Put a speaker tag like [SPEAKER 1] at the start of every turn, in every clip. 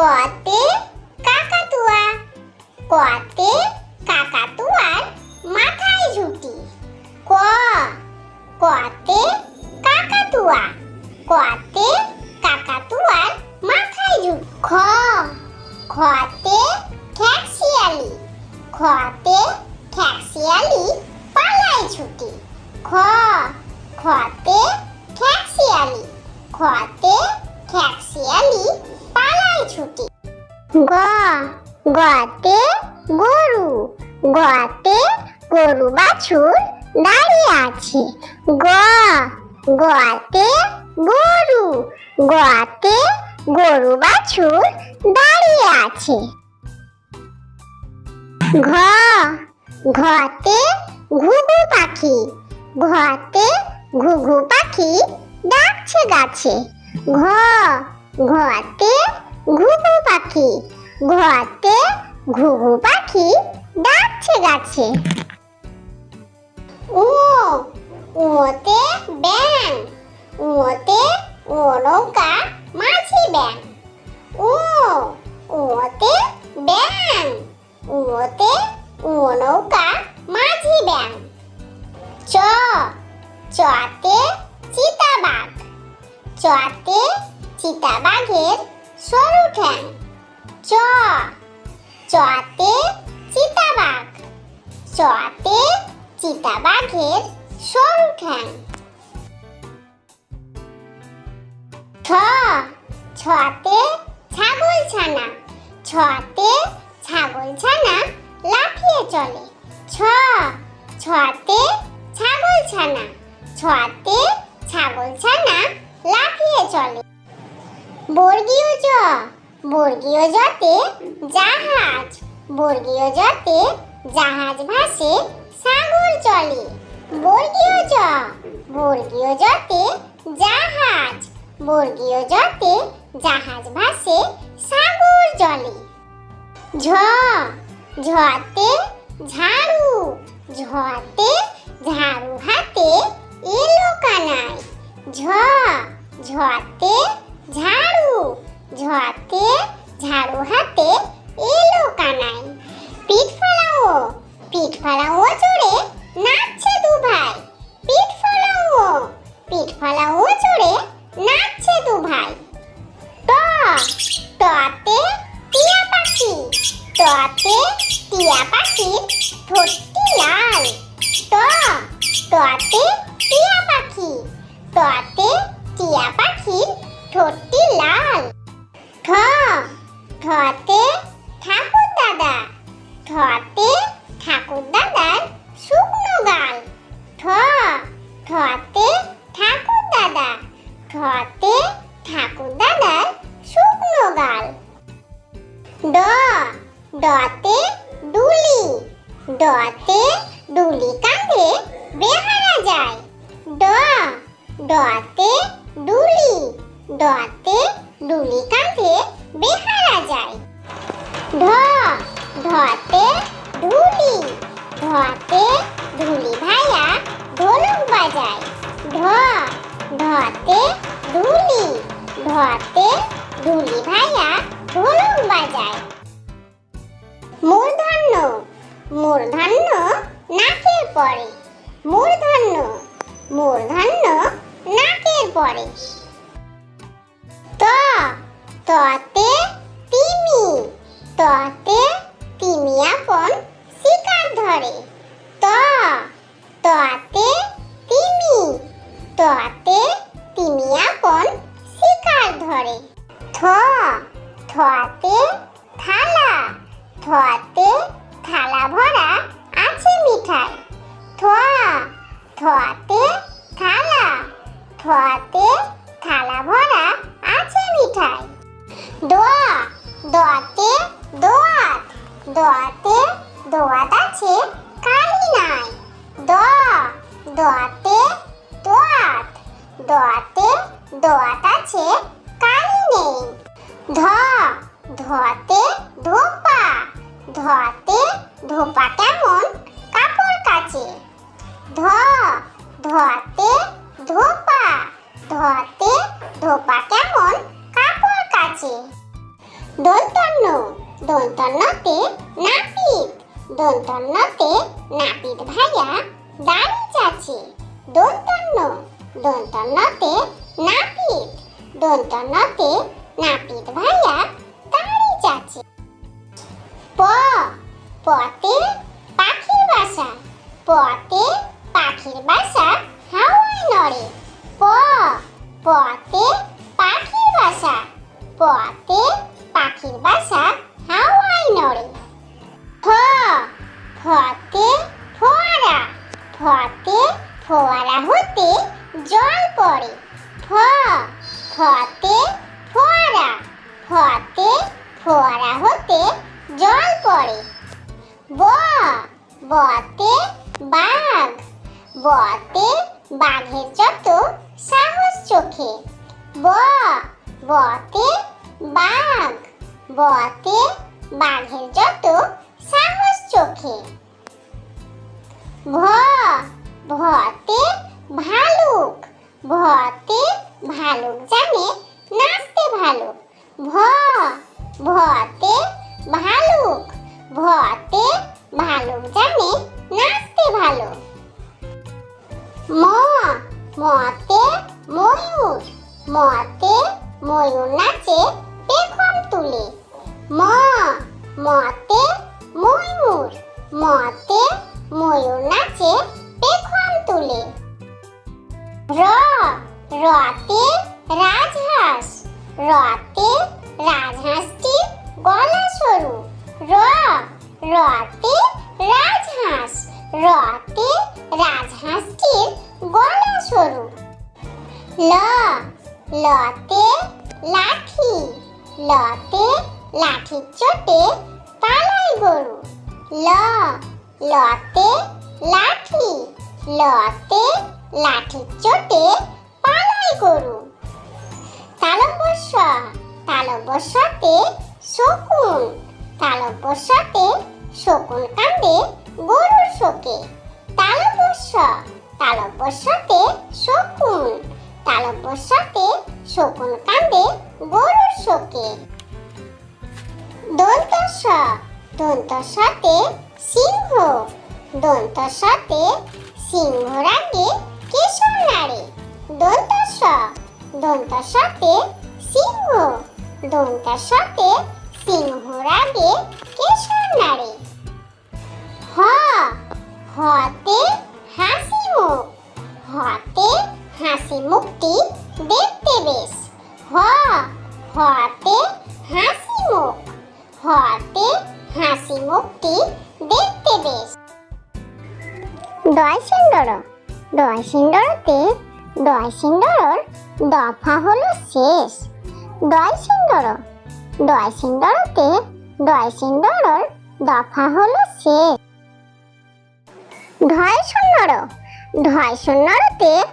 [SPEAKER 1] কতে কাকাতুয়া কতে কাকাতুয়ার মাথায় ঝুটি ক কতে কাকাতুয়া কতে কাকাতুয়ার মাথায় ঝুটি খ খতে খ্যাকশিয়ালি খতে খ্যাকশিয়ালি পালায় ছুটি খ খতে খ্যাকশিয়ালি খতে খ্যাকশিয়ালি ছুটি। গ, গতে গরু গতে গরু বাছুর দাঁড়িয়ে আছে। গ, গতে গরু গতে গরু বাছুর দাঁড়িয়ে আছে। ঘ, ঘতে ঘুঘু পাখি, ঘতে ঘুঘু পাখি ডাকছে গাছে। ঘ, ঘতে ঘুঘু পাখি। ঘোয়াতে ঘুঘু পাখি ডাকছে গাছে। ও ওতে ব্যাং চতে চিতাবাঘ। চতে চিতাবাঘের সরু ঠ্যাং ছ, ছতে ছাগল ছানা ছতে ছাগল ছানা লাফিয়ে চলে। ছ, ছতে ছাগল ছানা ছতে ছাগল ছানা লাফিয়ে চলে। বর্গীয় জ বর্গীয় জতে জাহাজ। বর্গীয় জতে জাহাজ ভাসে সাগর চলে। বর্গীয় জ, বর্গীয় জতে জাহাজ। বর্গীয় জতে জাহাজ ভাসে সাগর চলে। ঝ, ঝতে ঝাড়ু। ঝতে ঝাড়ু হাতে এলো কানাই ঝ, ঝতে ঝাড়ু হাতে এলো ড, ডতে ডুলি ডতে ডুলি কাঁধে বেহারা যায়। ড, ডতে ডুলি ডতে ডুলি কাঁধে বেহারা যায়। ঢ, ঢতে ঢুলি ঢতে ঢুলি ভাইয়া ঢোলক বাজায়। ঢ, ঢতে ঢুলি ঢতে ঢুলি পরে। মূর্ধন্য মূর্ধন্য নাকের পরে। ত, ততে তিমি ততে তিমি আপন শিকার ধরে। ত, ততে তিমি, ততে ধতে ধোপা। ধতে ধোপা কেমন? কাপড় কাচে। ধ ধতে ধোপা। ধতে ধোপা কেমন? কাপড় কাচে। দন্তন্য দন্তন্যতে নাপিত। দন্তন্যতে নাপিত ভাইয়া দাড়ি চাচে। দন্তন্য দন্তন্যতে নাপিত। দন্তন্যতে নাপিত ভাইয়া চাচে প পতে পাখির বাসা। পতে পাখির বাসা হাওয়ায় নড়ে। প পতে পাখির বাসা। পতে পাখির বাসা হাওয়ায় নড়ে। ফ ফতে ফোয়ারা। ফতে ফোয়ারা হতে জল পড়ে। ফ ফতে ফোয়ারা। ফতে ফোয়ারা হতে জল পড়ে। ব, বতে বাঘ। বতে বাঘের যত সাহস চোখে। ব, বতে বাঘ। বতে বাঘের যত সাহস চোখে। ভ, ভতে ভালুক। ভতে ভালুক জানে নাচতে ভালো ভ ভতে ভালুক ভতে ভালুক, জানে নাচতে ভালো ম মতে ময়ূর মতে ময়ূর নাচে পেখম তুলে। ম মতে ময়ূর মতে ময়ূর নাচে পেখম তুলে। র রতে রাজহাঁস রতে রাজহাঁসটির গলা সরু র রতে, রাজহাঁস। রতে, রাজহাঁসটির গলা সরু ল, লতে লাঠি। লতে লাঠির চোটে পালায় গরু। ল, লতে লাঠি। লতে লাঠির চোটে পালায় গরু। তালব্যস্য তালব্যস্যতে শকুন। তালব্যস্যতে শকুন কান্দে গরুর শোকে। তালব্যস্য তালব্যস্যতে শকুন। তালব্যস্যতে শকুন কান্দে গরুর শোকে। দন্তস্য দন্তস্যতে সিংহ। দন্তস্যতে সিংহ রাগে কেশর নাড়ে। দন্তস্য দন্তস্যতে সিংহ। দন্তস্যতে সিংহ রাগে কেশর নাড়ে। হ, হতে হাসি মুখ। হতে হাসি মুখটি দেখতে বেশ। হ, হতে হাসি মুখ। হতে হাসি মুখটি দেখতে বেশ। দয় সিন্দর দয় সিন্দরতে দয় সিন্দরর দফা হলো শেষ। সিন্দরতে দয় সিন্দরর দফা হলো শেষ ধয় শূন্যর ধয় শূন্যরতে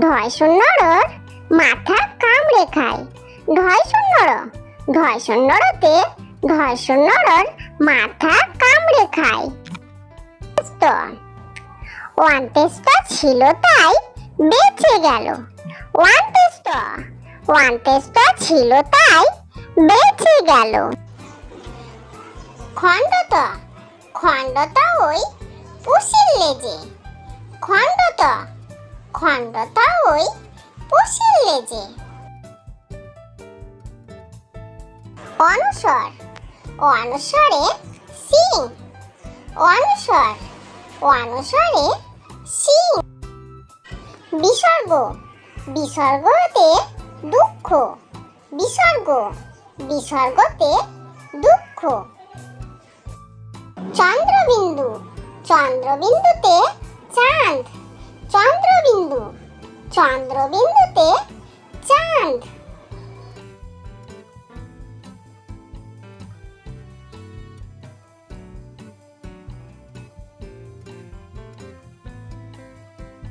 [SPEAKER 1] ধয় শূন্যরর মাথা কামড়ে খায়। ধয় শূন্যর ধয় শূন্যরতে শূন্যরর মাথা কামড়ে খায়। ওয়ান টেস্টটা ছিল তাই বেঁচে গেল। One test. ওয়ান ছিল তাই বেঁচে গেল। খণ্ডত খণ্ডত ওই পুষির লেজে। খণ্ডত খণ্ডত ওই পুষির লেজে। অনুসর, অনুসরে সিং। অনুসর, অনুসরে সিং। বিসর্গ, বিসর্গতে দুঃখ বিসর্গ বিসর্গতে দুঃখ। চন্দ্রবিন্দু চন্দ্রবিন্দুতে চাঁদ। চন্দ্রবিন্দু চন্দ্রবিন্দুতে চাঁদ।